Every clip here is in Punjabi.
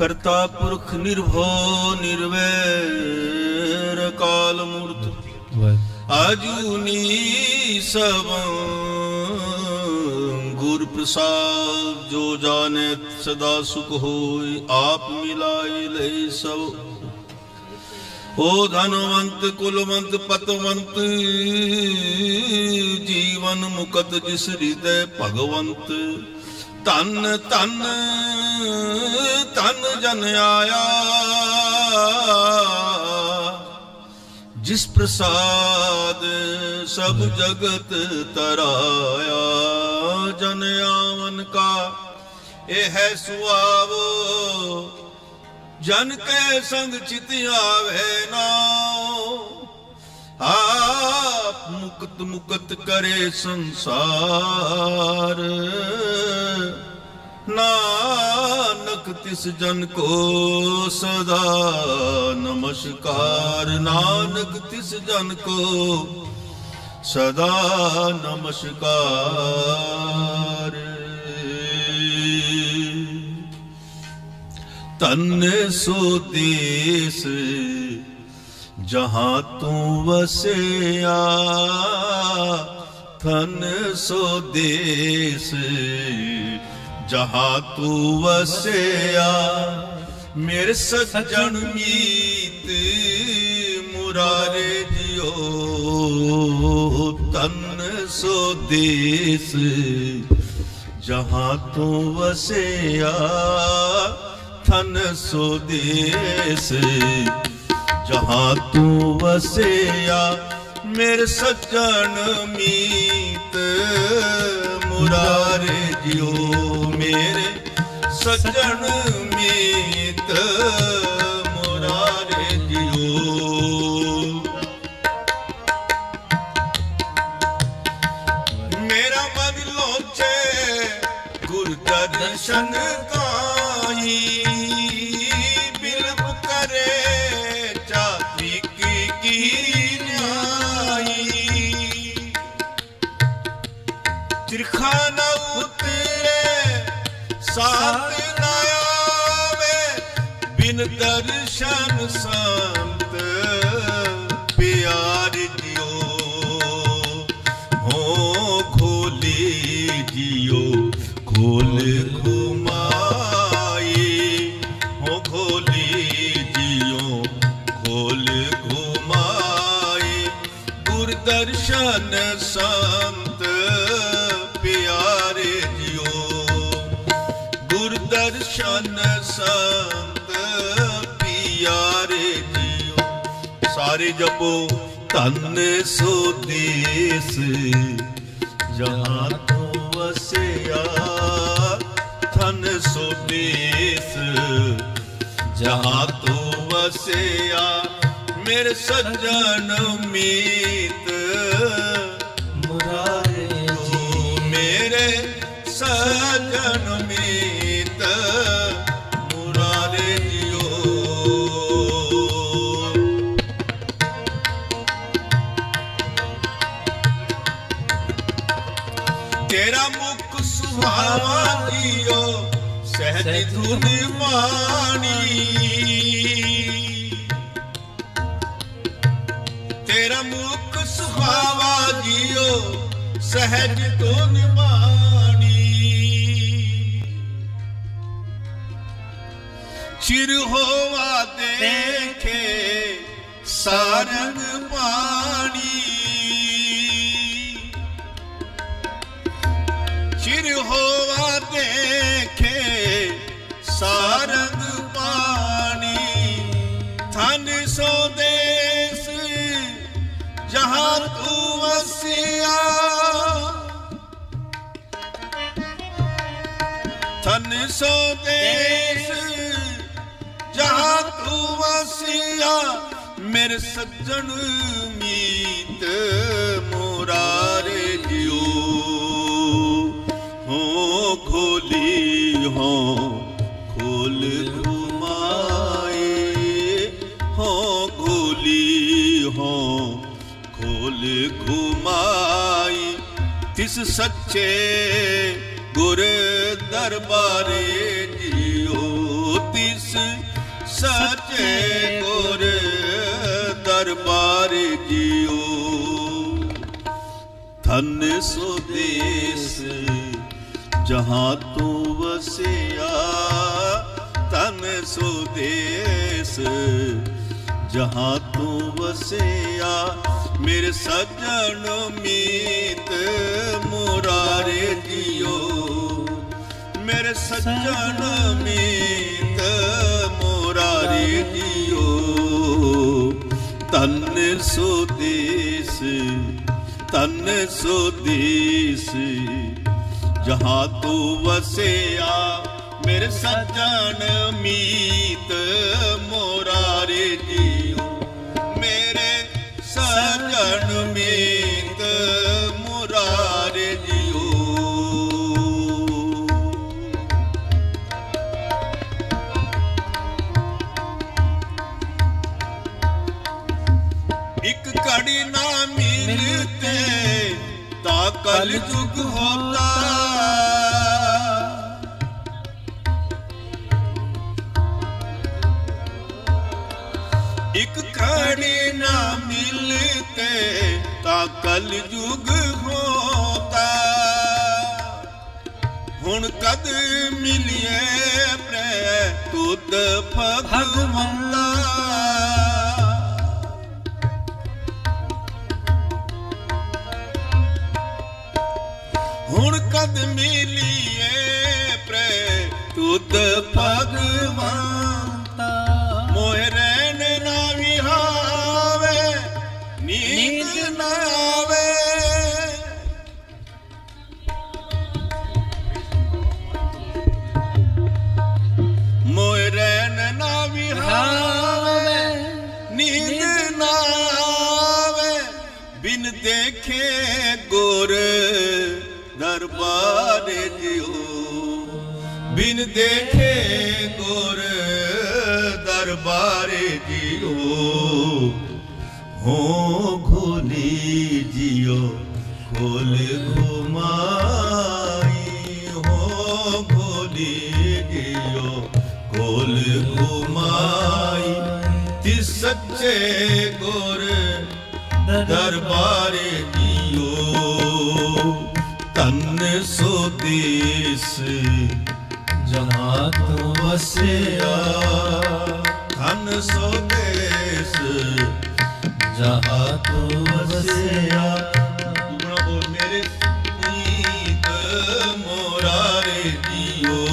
ਕਰਤਾ ਪੁਰਖ ਨਿਰਭਉ ਨਿਰਵੈਰ ਕਾਲ ਮੂਰਤ। ਆਜੂਨੀ ਸਭ ਗੁਰ ਪ੍ਰਸਾਦ ਜੋ ਜਾਣੈ ਸਦਾ ਸੁਖ ਹੋਇ ਆਪ ਮਿਲਾਇ ਲੈ ਸਭ। ਓ ਧਨਵੰਤ ਕੁਲਵੰਤ ਪਤਵੰਤ ਜੀਵਨ ਮੁਕਤ ਜਿਸ ਹਿਰਦੈ ਭਗਵੰਤ। ਧਨ ਧਨ ਧਨ ਜਨ ਆਇਆ। ਜਿਸ ਪ੍ਰਸਾਦ ਸਭ ਜਗਤ ਤਰਾਇਆ, ਜਨ ਆਵਨ ਕਾ, ਇਹ ਹੈ ਸੁਆਵੋ। ਜਨ ਕੈ ਸੰਗ ਚਿਤ ਆਵੇ ਨਾਉ ਆਪ ਮੁਕਤ ਮੁਕਤ ਕਰੇ ਸੰਸਾਰ। ਨਾਨਕ ਤਿਸ ਜਨ ਕੋ ਸਦਾ ਨਮਸਕਾਰ। ਨਾਨਕ ਤਿਸ ਜਨ ਕੋ ਸਦਾ ਨਮਸਕਾਰ। ਤਨ ਸੋ ਦੇਸ ਜਹਾਂ ਤੂੰ ਵਸਿਆ ਥਨ ਸੋ ਦੇਸ। ਜਹਾਂ ਤੂੰ ਵਸਿਆ, ਮੇਰੇ ਸੱਜਣ ਮੀਤ ਮੁਰਾਰੇ ਜਿਓ। ਤਨ ਸੋ ਦੇਸ, ਜਹਾਂ ਤੂੰ ਵਸਿਆ ਥਨ ਸੋ ਦੇਸ। ਜਹਾਂ ਤੂੰ ਵਸਿਆ ਮੇਰੇ ਸੱਜਣ ਮੀਤ ਮੁਰਾਰੇ ਜਿਓ ਮੇਰੇ ਸੱਜਣ ਮੀਤ ਮੁਰਾਰੇ ਜਿਓ ਮੇਰਾ ਮਨ ਲੋਚੇ ਗੁਰ ਦਰਸ਼ਨ ਕਾਈ ਦਰਸ਼ਨ ਸੰਤ, ਪਿਆਰ ਜਿਓ ਹੋ ਖੋਲੀ ਜਿਓ ਖੋਲ ਘੁਮਾਈ। ਹੋ ਖੋਲੀ ਜਿਓ ਖੋਲ ਘੁਮਾਈ। ਗੁਰ ਦਰਸ਼ਨ ਸੰਤ, ਪਿਆਰ ਜਿਓ ਗੁਰ ਦਰਸ਼ਨ ਸੰਤ ਪਿਆਰੇ ਜਿਓ, ਸਾਰੇ ਜਪੋ, ਧੰਨ ਸੋ ਦੇਸ ਜਹਾਂ ਤੂੰ ਵਸਿਆ, ਧੰਨ ਸੋ ਦੇਸ ਜਹਾਂ ਤੂੰ ਵਸਿਆ, ਮੇਰੇ ਸੱਜਣ ਮੀ ਸਹਿਜ ਧੁਨ ਤੇਰਾ ਮੁਖ ਸੁਭਾਵਾ ਜੀਓ ਸਹਿਜ ਧੁਨ ਮਾਣੀ ਚਿਰ ਹੋਵਾ ਦੇਖੇ ਸਾਰੰਗ ਪਾਣੀ। ਥਨ ਸੋ ਦੇਸ, ਜਹਾਂ ਤੂੰ ਵਸਿਆ, ਮੇਰੇ ਸੱਜਣ ਮੀਤ ਮੁਰਾਰੇ ਜਿਓ ਹੋ ਖੋਲੀ, ਹੋ ਖੋਲ ਘੁਮਾਏ, ਹੋ ਖੋਲੀ, ਹੋ ਖੋਲ ਘੁਮਾਈ। ਤਿਸ ਸੱਚੇ ਗੁਰ ਦਰਬਾਰੇ ਜਿਓ ਤਿਸ ਸੱਚੇ ਗੁਰ ਦਰਬਾਰੇ ਜੀਓ। ਧਨ ਸੋ ਦੇਸ ਜਹਾਂ ਤੂੰ ਵਸਿਆ, ਧਨ ਸੋ ਦੇਸ ਜਹਾਂ ਤੂੰ ਵਸਿਆ, ਮੇਰੇ ਸੱਜਣ ਮੀਤ ਮੁਰਾਰੇ ਜੀਓ। ਮੇਰੇ ਸੱਜਣ ਮੀਤ ਮੁਰਾਰੇ ਜੀਓ ਤਨ ਸੋ ਦੇਸ ਤਨ ਸੋ ਦੇਸ ਜਹਾਂ ਤੂੰ ਵਸਿਆ, ਮੇਰੇ ਸੱਜਣ ਮੀਤ ਮੋਰਾਰੇ ਜੀਓ ਮੇਰੇ ਸੱਜਣ ਤਾਂ ਕਲ ਯੁਗ ਹੋਤਾ। ਇੱਕ ਘੜੀ ਨਾ ਮਿਲਤੇ ਤਾਂ ਕਲ ਯੁਗ ਹੁਣ ਕਦ ਮਿਲਿਏ ਪ੍ਰੈ ਤੁਧ ਭਗਵੰਤਾ ਕਦ ਮਿਲੀਏ ਪ੍ਰੈ, ਤੁਧ ਭਗਵੰਤਾ ਮੋਹਿ ਰਹਿਣ ਨਾ ਵਿਹਾਵੇ, ਨੀਂਦ ਨਾ ਆਵੇ। ਮੋਹਿ ਰਹਿਣ ਨਾ ਵਿਹਾਵੇ, ਨੀਂਦ ਨਾ ਆਵੇ। ਬਿਨ ਦੇਖੇ ਗੁਰ ਦਰਬਾਰ ਜਿਉ। ਬਿਨ ਦੇਖੇ ਗੁਰ ਦਰਬਾਰ ਜਿਉ। ਹੋ ਖੋਲੀ ਜਿਉ ਖੋਲ ਘੁਮਾਈ। ਹੋ ਖੋਲੀ ਜਿਉ ਖੋਲ ਘੁਮਾਈ। ਤਿਸ ਸੱਚੇ ਗੁਰ ਦਰਬਾਰ ਜੀਓ ਤਨ ਸੋ ਦੇਸ ਜਹਾਂ ਤੂੰ ਵਸਿਆ। ਧਨ ਸੋ ਦੇਸ ਜਹਾਂ ਤੂੰ ਵਸਿਆ। ਦੁਗਣਾ ਬੋਲ ਮੇਰੇ ਨੀਤ ਮੋਰਾਰੇ ਜੀਓ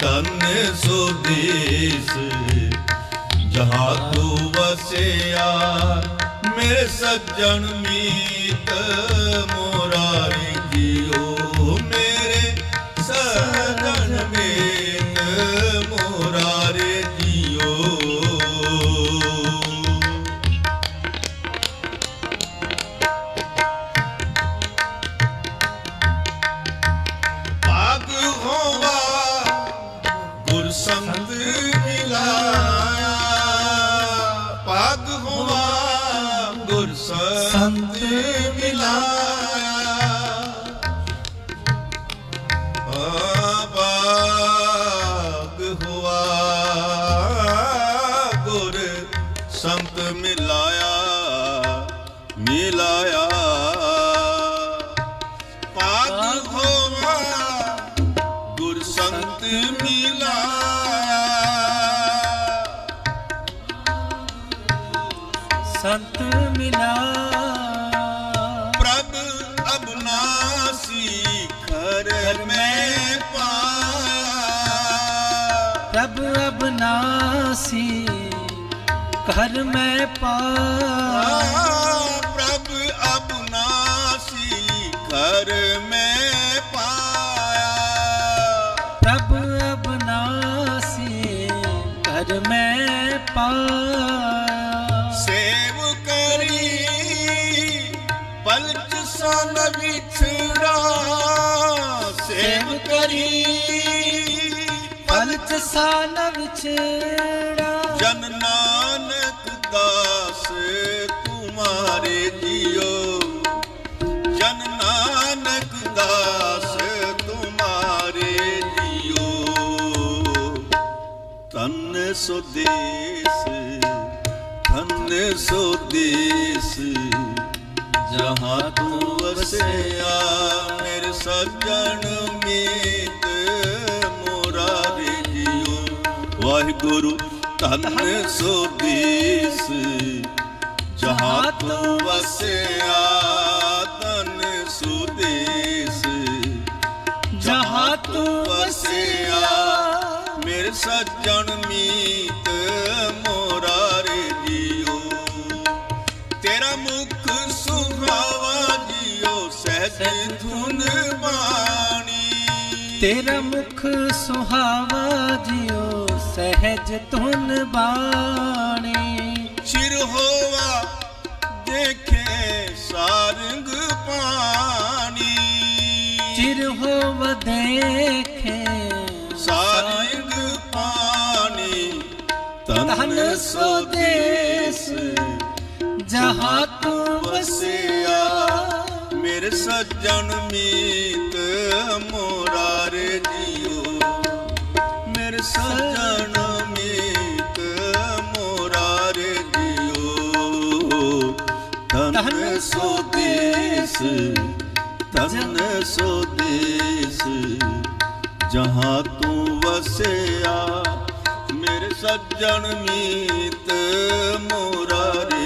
ਤਨ ਸੋ ਦੇਸ ਜਹਾਂ ਤੂੰ ਵਸਿਆ। ਮੇਰੇ ਸੱਜਣ ਮੀਤ ਸੰਤ ਮਿਲਾਇਆ। ਭਾਗ ਹੋਵਾ ਗੁਰ ਸੰਤ ਮਿਲਾਇਆ ਮਿਲਾਇਆ। ਪਾਗ ਹੋਵਾ ਗੁਰ ਸੰਤ ਮਿਲਾਇਆ ਸੰਤ ਮਿਲਾ। ਪ੍ਰਭ ਅਬਨਾਸੀ ਖਰ ਮੈਂ ਪਾਇਆ। ਪ੍ਰਭ ਅਬਨਾਸੀ ਘਰ ਮੈਂ ਪਾ ਕਰੀ। ਪਲਚ ਸਾਨ ਵਿਛੜਾ। ਜਨ ਨਾਨਕ ਦਾਸ ਤੁਮਾਰੇ ਜਿਉ ਜਨ ਨਾਨਕ ਦਾਸ ਤੁਮਾਰੇ ਜਿਉ ਤਨ ਸੁਦੇਸ ਧਨ ਸੁਦੇਸ। ਜਹਾਂ ਤੂੰ ਵਸਿਆ ਮੇਰੇ ਸੱਜਣ ਮੀਤ ਮੁਰਾਰੇ ਜੀਓ ਵਾਹਿਗੁਰੂ ਧਨ ਸੁਦੇਸ ਜਹਾਂ ਤੂੰ ਵਸਿਆ ਧਨ ਸੁਦੇਸ ਜਹਾਂ ਤੂੰ ਵਸਿਆ ਮੇਰੇ ਸੱਜਣ ਮੀਤ ਤੇਰਾ ਮੁਖ ਸੁਹਾਵਾ ਜਿਉ ਸਹਿਜ ਧੁਨ ਬਾਣੀ। ਚਿਰ ਹੋਵਾ ਦੇਖੇ ਸਾਰੰਗ ਪਾਣੀ। ਚਿਰ ਹੋਵ ਦੇਖੇ ਸਾਰੰਗ ਪਾਣੀ ਤਨ ਸੁਦੇਸ ਸੁਦੇਸ ਜਹਾਂ ਤੂੰ ਵਸਿਆ। ਮੇਰੇ ਸੱਜਣ ਮੀਤ ਮੋਰਾਰੇ ਜੀਓ ਮੇਰੇ ਸੱਜਣ ਮੀਤ ਮੋਰਾਰੇ ਜੀਓ ਧਨ ਦੇਸ ਤਨ ਧਨ ਸੋਦੇਸ, ਜਹਾਂ ਤੂੰ ਵਸਿਆ। ਮੇਰੇ ਸੱਜਣ ਮੀਤ ਮੋਰਾਰੇ